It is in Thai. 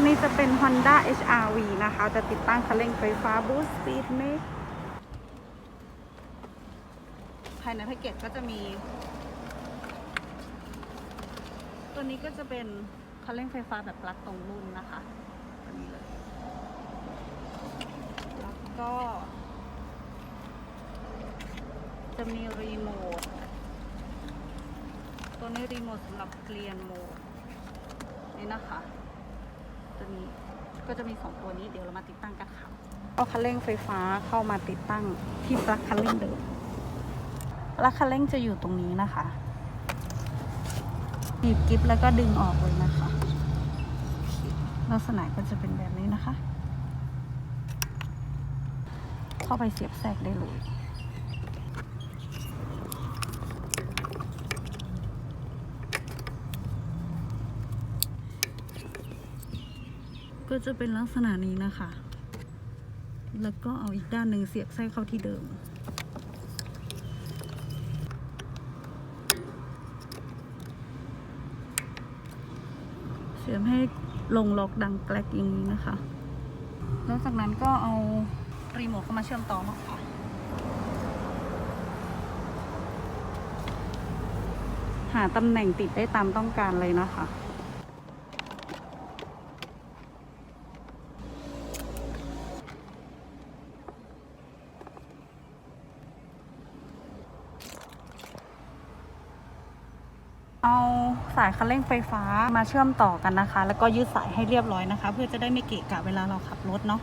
นนี้จะเป็น Honda HRV นะคะ จะติดตั้งคันเร่งไฟฟ้า Boost Speed m a ภายในแพ็กเกจก็จะมี ตัวนี้ก็จะเป็นคันเร่งไฟฟ้าแบบปลั๊กตรงรุ่นนะคะตัวนี้เลยแล้วก็ จะมีรีโมทตัวนี้รีโมทสำหรับเปลี่ยนโหมดนี่นะคะ ตัวนี้ ก็จะมีสองตัวนี้เดี๋ยวเรามาติดตั้งกันค่ะเอาคันเร่งไฟฟ้าเข้ามาติดตั้งที่ปลั๊กคันเร่งเดิมปลั๊กคันเร่งจะอยู่ตรงนี้นะคะหนีบกิ๊บแล้วก็ดึงออกเลยนะคะ ลักษณะก็จะเป็นแบบนี้นะคะ เข้าไปเสียบแทรกได้เลย ก็จะเป็นลักษณะนี้นะคะ แล้วก็เอาอีกด้านหนึ่งเสียบไส้เข้าที่เดิม เสียบให้ลงล็อกดังแกลกอย่างนี้นะคะ แล้วจากนั้นก็เอารีโมทเข้ามาเชื่อมต่อนะคะหาตำแหน่งติดได้ตามต้องการเลยนะคะ เอาสายคันเร่งไฟฟ้ามาเชื่อมต่อกันนะคะ แล้วก็ยืดสายให้เรียบร้อยนะคะ เพื่อจะได้ไม่เกะกะเวลาเราขับรถเนาะ